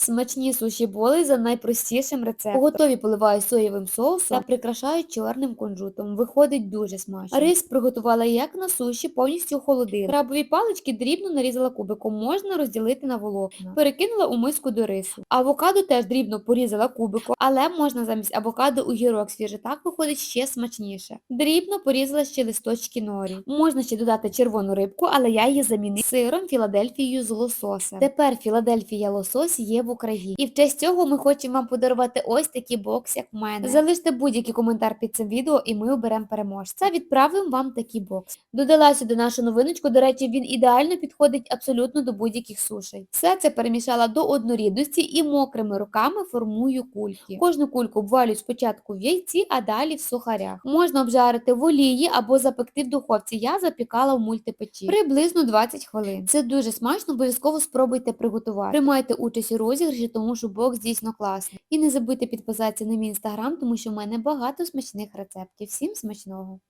Смачні суші боли за найпростішим рецептом. Готові поливаю соєвим соусом та прикрашаю чорним кунжутом. Виходить дуже смачно. Рис приготувала як на суші, повністю охолодила. Крабові палички дрібно нарізала кубиком, можна розділити на волокна. Перекинула у миску до рису. Авокадо теж дрібно порізала кубиком, але можна замість авокадо огірок свіже. Так виходить ще смачніше. Дрібно порізала ще листочки норі. Можна ще додати червону рибку, але я її замінила сиром Філадельфією з лососем. Тепер Філадельфія лосось є Україні. І в честь цього ми хочемо вам подарувати ось такий бокс, як в мене. Залиште будь-який коментар під цим відео і ми оберемо переможця. Відправимо вам такий бокс. Додала сюди нашу новиночку, до речі, він ідеально підходить абсолютно до будь-яких сушей. Все це перемішала до однорідності і мокрими руками формую кульки. Кожну кульку обвалюю спочатку в яйці, а далі в сухарях. Можна обжарити в олії або запекти в духовці. Я запікала в мультипечі. Приблизно 20 хвилин. Це дуже смачно, обов'язково спробуйте приготувати. Приймайте участь у розіграші, тому що бокс дійсно класний. І не забудьте підписатися на мій інстаграм, тому що в мене багато смачних рецептів. Всім смачного!